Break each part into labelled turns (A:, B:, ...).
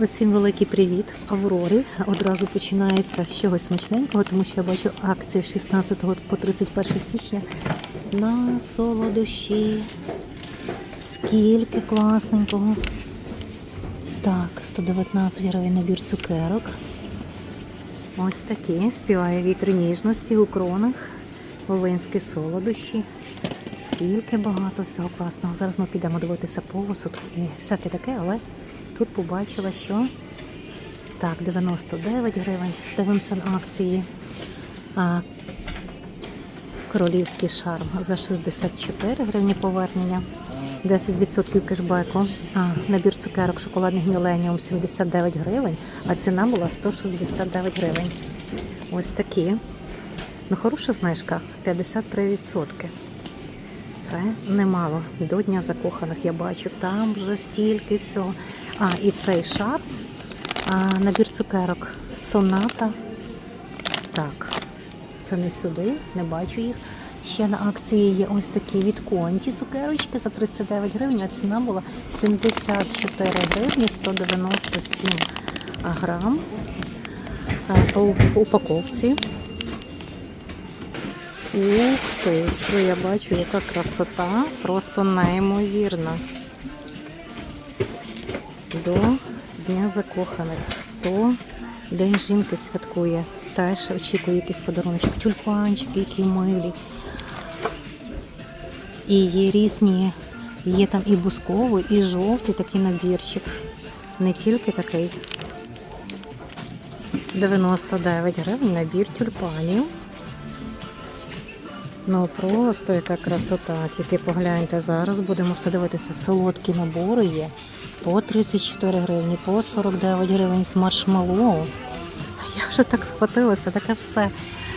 A: Усім великий привіт, Аврорі. Одразу починається з чогось смачненького, тому що я бачу акції з 16 по 31 січня на солодощі. Скільки класненького. Так, 119 гривень набір цукерок. Ось такі. Співає вітри ніжності у кронах. Волинські солодощі. Скільки багато всього класного. Зараз ми підемо дивитися посуд і всяке таке, але тут побачила, що так, 99 гривень. Дивимося на акції. А, Королівський шарм за 64 гривні повернення. 10% кешбеку. А, набір цукерок шоколадних міленіум 79 гривень, а ціна була 169 гривень. Ось такі. Ну, хороша знижка 53%. Це немало. До Дня закоханих я бачу, там вже стільки всього. А, і цей шар, а, набір цукерок, соната. Так, це не сюди, не бачу їх. Ще на акції є ось такі від конті цукерочки за 39 гривень, а ціна була 74 гривні 197 грам по упаковці. Ух ти, що я бачу, яка красота, просто неймовірна. До Дня закоханих. Хто День жінки святкує, теж очікує якийсь подарунок. Тюльпанчики, які милі. І є різні, є там і бусковий, і жовтий такий набірчик. Не тільки такий. 99 гривень набір тюльпанів. Ну просто яка красота. Тільки погляньте, зараз будемо все дивитися. Солодкі набори є по 34 гривні, по 49 гривень з маршмеллоу. Я вже так схватилася, таке все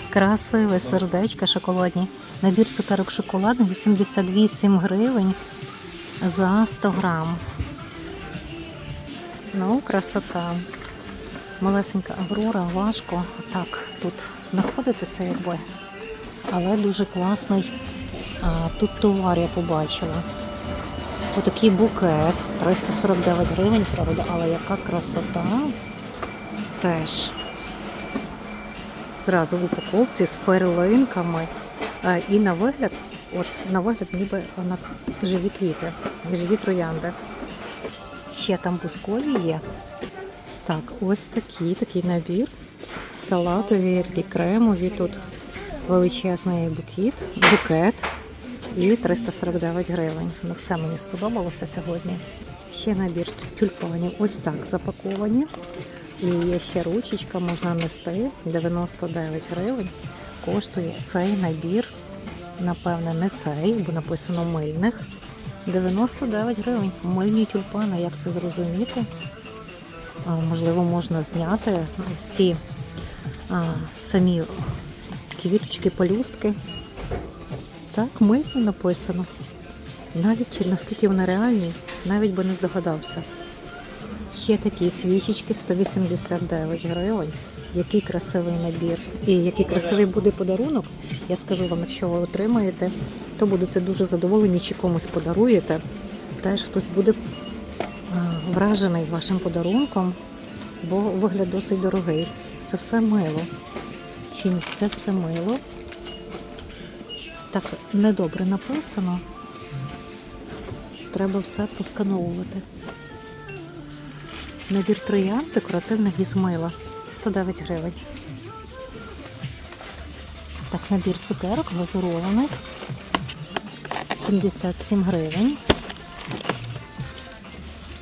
A: красиве, сердечка шоколадні. Набір цукерок шоколадних 88 гривень за 100 грам. Ну, красота. Малесенька Аврора, важко так тут знаходитися, якби. Але дуже класний. А, тут товар я побачила. Отакий букет 349 гривень, правда, але яка красота. Теж. Зразу в упаковці з перлинками. А, і на вигляд, от на вигляд, ніби на живі квіти, живі троянди. Ще там бускові є. Так, ось такий такий набір. Салатові, кремові тут величезний букет, букет і 349 гривень. Ну, все мені сподобалося сьогодні. Ще набір тюльпанів. Ось так запаковані. І є ще ручечка, можна нести. 99 гривень. Коштує цей набір. Напевне, не цей, бо написано мильних. 99 гривень. Мильні тюльпани, як це зрозуміти? Можливо, можна зняти ось ці а, самі квіточки, пелюстки. Так, мильно написано. Навіть наскільки вони реальні, навіть би не здогадався. Ще такі свічечки 189 гривень. Який красивий набір. І який красивий буде подарунок. Я скажу вам, якщо ви отримаєте, то будете дуже задоволені, чи комусь подаруєте. Теж хтось буде вражений вашим подарунком, бо вигляд досить дорогий. Це все мило. Чи це все мило. Так недобре написано. Треба все поскановувати. Набір троянд декоративних із мила. 109 гривень. Так, набір цукерок глазурованих. 77 гривень.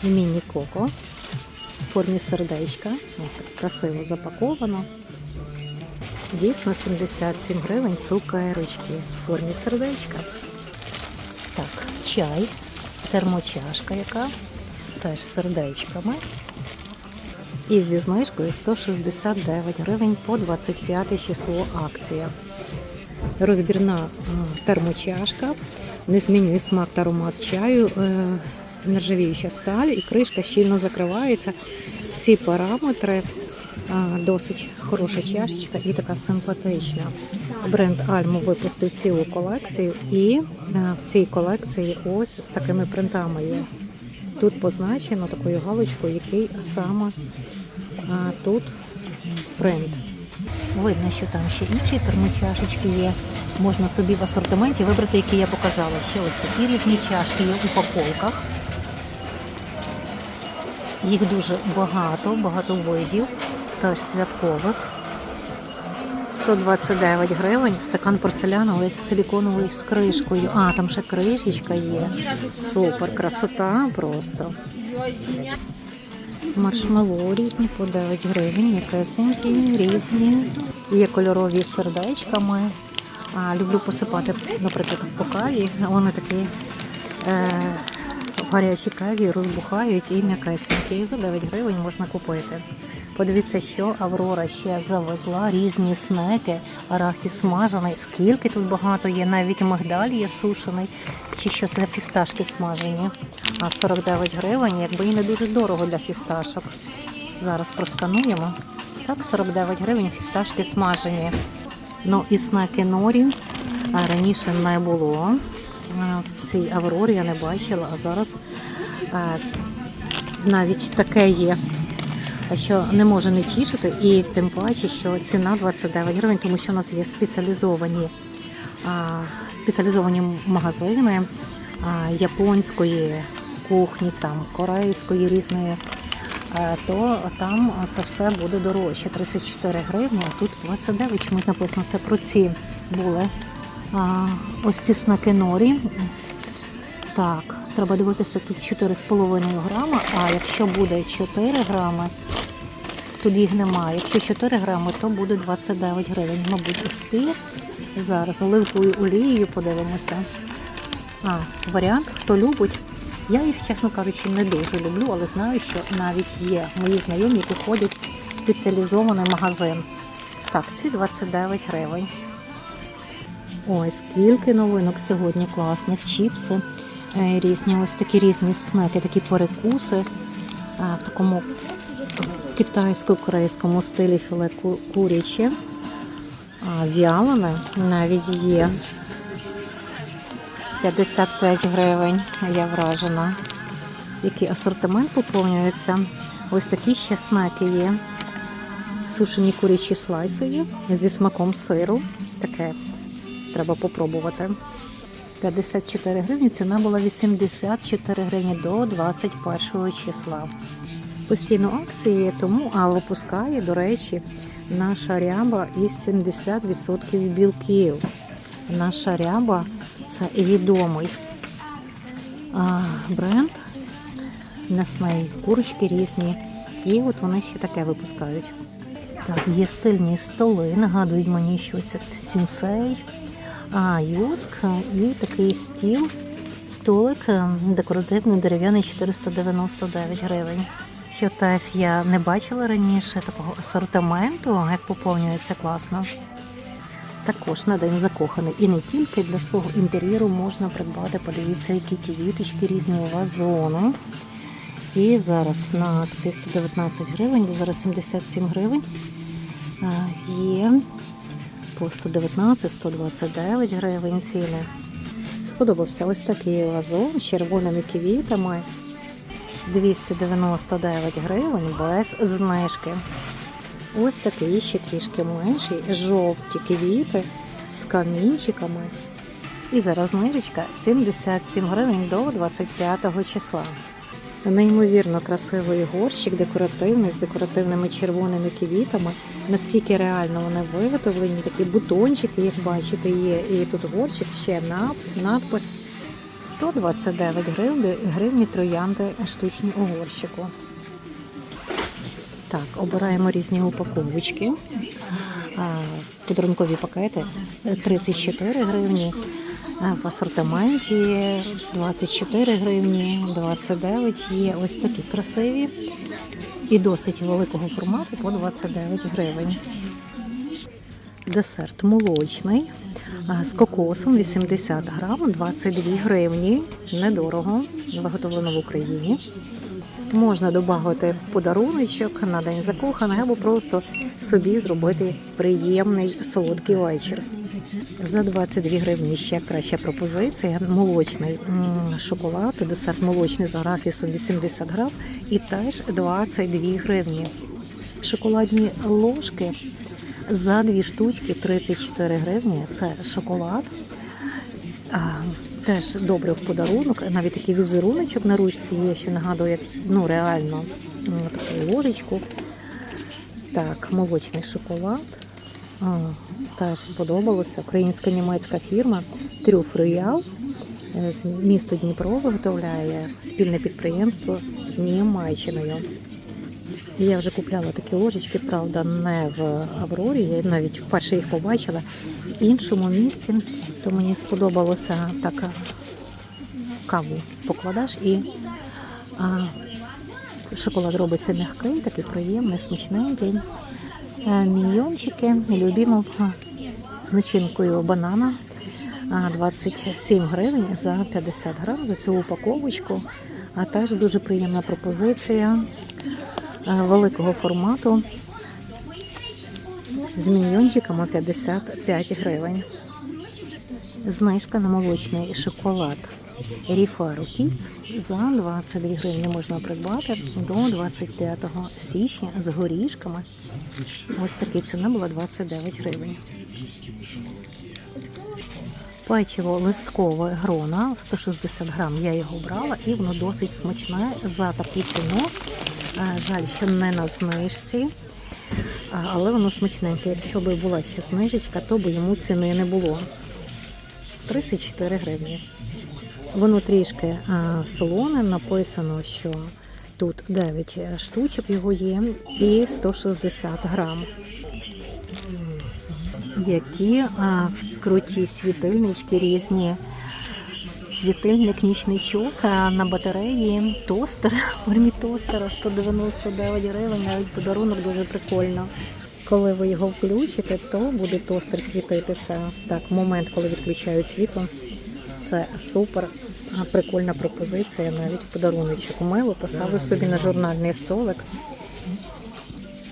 A: Міні-коко в формі сердечка. Красиво запаковано. Дійсно 77 гривень цукерочки в формі сердечка. Так, чай, термочашка яка, теж з сердечками. І зі знижкою 169 гривень по 25 число акція. Розбірна термочашка, не змінює смак та аромат чаю, е, нержавіюча сталь і кришка щільно закривається. Всі параметри досить хороша чашечка і така симпатична. Бренд Альмо випустив цілу колекцію, і е, в цій колекції ось з такими принтами є. Тут позначено такою галочкою, який саме тут принт. Видно, що там ще інші термочашечки є. Можна собі в асортименті вибрати, які я показала. Ще ось такі різні чашки є у упаковках. Їх дуже багато, багато видів, теж святкових. 129 гривень, стакан порцеляну, ось силіконовий з кришкою. А, там ще кришечка є. Супер, красота просто. Маршмеллоу різні по 9 гривень, м'якесенькі, різні. Є кольорові сердечками. А, люблю посипати, наприклад, по каві. Вони такі е, в каві розбухають і м'якесенькі. За 9 гривень можна купити. Подивіться, що Аврора ще завезла різні снеки, арахіс смажений. Скільки тут багато є, навіть мигдаль є сушений, чи що це фісташки смажені. А 49 гривень, якби і не дуже дорого для фісташок. Зараз проскануємо. Так, 49 гривень фісташки смажені. Ну і снеки норі раніше не було. В цій Аврорі я не бачила, а зараз а, навіть таке є що не може не тішити, і тим паче, що ціна 29 гривень, тому що у нас є спеціалізовані, спеціалізовані магазини японської кухні, там корейської різної. а, То там це все буде дорожче. 34 гривні, а тут 29, чомусь написано. Це про ці були. Ось ці снаки норі. Так, треба дивитися тут 4,5 грама, а якщо буде 4 грами, тут їх немає. Якщо 4 грами, то буде 29 гривень. Мабуть, ось ці. Зараз оливковою олією подивимося. А, варіант, хто любить. Я їх, чесно кажучи, не дуже люблю, але знаю, що навіть є мої знайомі, які ходять в спеціалізований магазин. Так, ці 29 гривень. Ой, скільки новинок сьогодні класних. Чіпси різні, ось такі різні снеки, такі перекуси е, в такому китайсько-корейському стилі філе ку- куряче. Вялене навіть є. 55 гривень, я вражена. Який асортимент поповнюється. Ось такі ще смаки є. Сушені курячі слайсові зі смаком сиру. Таке треба попробувати. 54 гривні, ціна була 84 гривні до 21 числа. Постійно акції тому, а випускає, до речі, наша ряба із 70% білків. Наша ряба це відомий бренд м'ясний, курочки різні. І от вони ще таке випускають. Так, є стильні столи, нагадують мені щось сінсей, а юск і такий стіл, столик е, декоративний дерев'яний 499 гривень. Що теж я не бачила раніше такого асортименту, як поповнюється класно. Також на день закоханий. І не тільки для свого інтер'єру можна придбати, подивіться, які квіточки різні у вазону. І зараз на акції 119 гривень, бо зараз 77 гривень. Є по 119, 129 гривень ціни. Сподобався ось такий вазон з червоними квітами. 299 гривень без знижки. Ось такий ще трішки менший, жовті квіти з камінчиками. І зараз знижечка 77 гривень до 25 числа. Неймовірно красивий горщик, декоративний, з декоративними червоними квітами. Настільки реально вони виготовлені, такі бутончики, як бачите, є. І тут горщик ще на надпис 129 гривень, гривні троянди штучні у горщику. Так, обираємо різні упаковочки. Подарункові пакети 34 гривні. В асортименті 24 гривні, 29 є ось такі красиві і досить великого формату по 29 гривень. Десерт молочний з кокосом 80 грам, 22 гривні. Недорого, виготовлено в Україні. Можна додати подаруночок на день закоханих або просто собі зробити приємний солодкий вечір. За 22 гривні ще краща пропозиція. Молочний шоколад, десерт молочний з арахісом 80 грам і теж 22 гривні. Шоколадні ложки за дві штучки 34 гривні. Це шоколад. Теж добре в подарунок. Навіть такий візеруночок на ручці є, що нагадує ну, реально таку ложечку. Так, молочний шоколад. Теж сподобалося. Українська німецька фірма Трюф Роял. Е, з Місто Дніпро виготовляє спільне підприємство з Німеччиною. Я вже купляла такі ложечки, правда, не в Аврорі. Я навіть вперше їх побачила в іншому місці. То мені сподобалося така каву покладаш і а, шоколад робиться м'який, такий приємний, смачненький. Е, Міньйончики, любимо з начинкою банана. 27 гривень за 50 грам за цю упаковочку. А теж дуже приємна пропозиція е, великого формату з міньйончиками 55 гривень. Знижка на молочний шоколад Ріфару Кіц за 22 гривні можна придбати до 25 січня з горішками. Ось така ціна була 29 гривень. Печиво листкове грона 160 грам. Я його брала і воно досить смачне за таку ціну. Е, Жаль, що не на знижці, але воно смачненьке. Якщо б була ще знижечка, то б йому ціни не було. 34 гривні. Воно трішки солоне, написано, що тут 9 штучок його є і 160 грам. Які а, круті світильнички різні. Світильник, нічничок на батареї, тостер, формі тостера 199 гривень, навіть подарунок дуже прикольно. Коли ви його включите, то буде тостер світитися. Так, момент, коли відключають світло, це супер прикольна пропозиція, навіть подаруночок. Мило поставив собі на журнальний столик.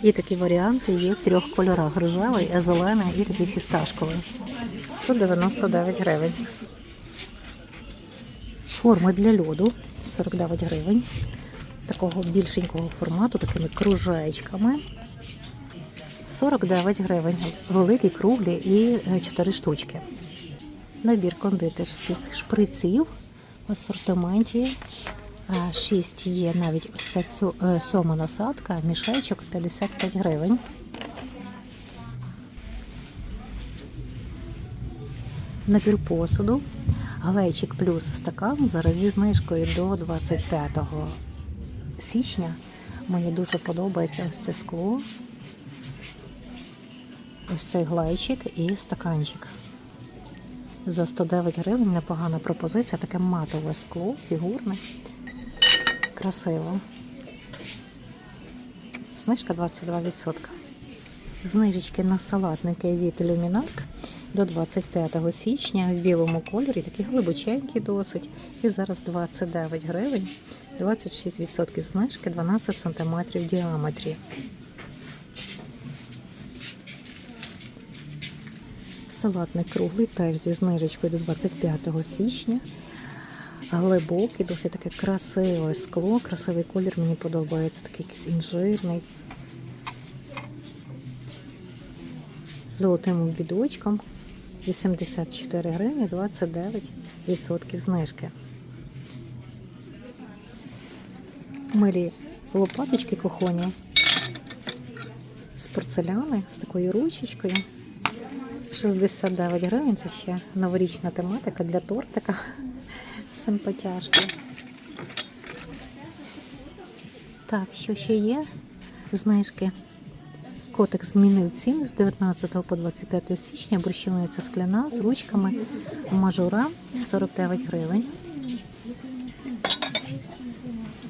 A: І такі варіанти є в трьох кольорах: рожевий, зелений і такий фісташковий. 199 гривень. Форми для льоду 49 гривень. Такого більшенького формату, такими кружечками. 49 гривень. Великі, круглі і 4 штучки. Набір кондитерських шприців в асортименті. 6 є навіть ось ця е, сьома насадка, мішечок 55 гривень. Набір посуду. Глечик плюс стакан зараз зі знижкою до 25 січня. Мені дуже подобається ось це скло. Ось цей глечик і стаканчик. За 109 гривень непогана пропозиція, таке матове скло, фігурне. Красиво. Знижка 22%. Знижечки на салатники від Люмінарк до 25 січня в білому кольорі, такі глибоченькі досить. І зараз 29 гривень, 26% знижки, 12 см в діаметрі. Салатник круглий теж зі знижечкою до 25 січня. Глибокий, досить таке красиве скло, красивий колір мені подобається, такий якийсь інжирний. Золотим обідочком 84 гривні 29% знижки. Милі лопаточки кухоні з порцеляни, з такою ручечкою. 69 гривень це ще новорічна тематика для тортика. Симпатяшки. Так, що ще є? Знижки. Котик змінив ціни з 19 по 25 січня. Борщівниця скляна з ручками мажура 49 гривень.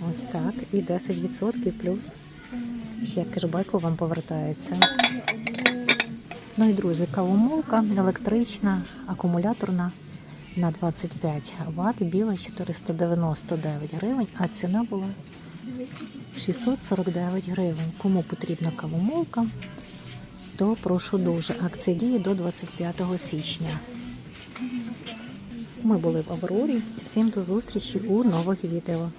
A: Ось так. І 10% плюс ще кешбеку вам повертається. Ну і друзі, кавомолка електрична, акумуляторна на 25 Вт, біла 499 гривень, а ціна була 649 гривень. Кому потрібна кавомолка, то прошу дуже. Акція діє до 25 січня. Ми були в Аврорі. Всім до зустрічі у нових відео.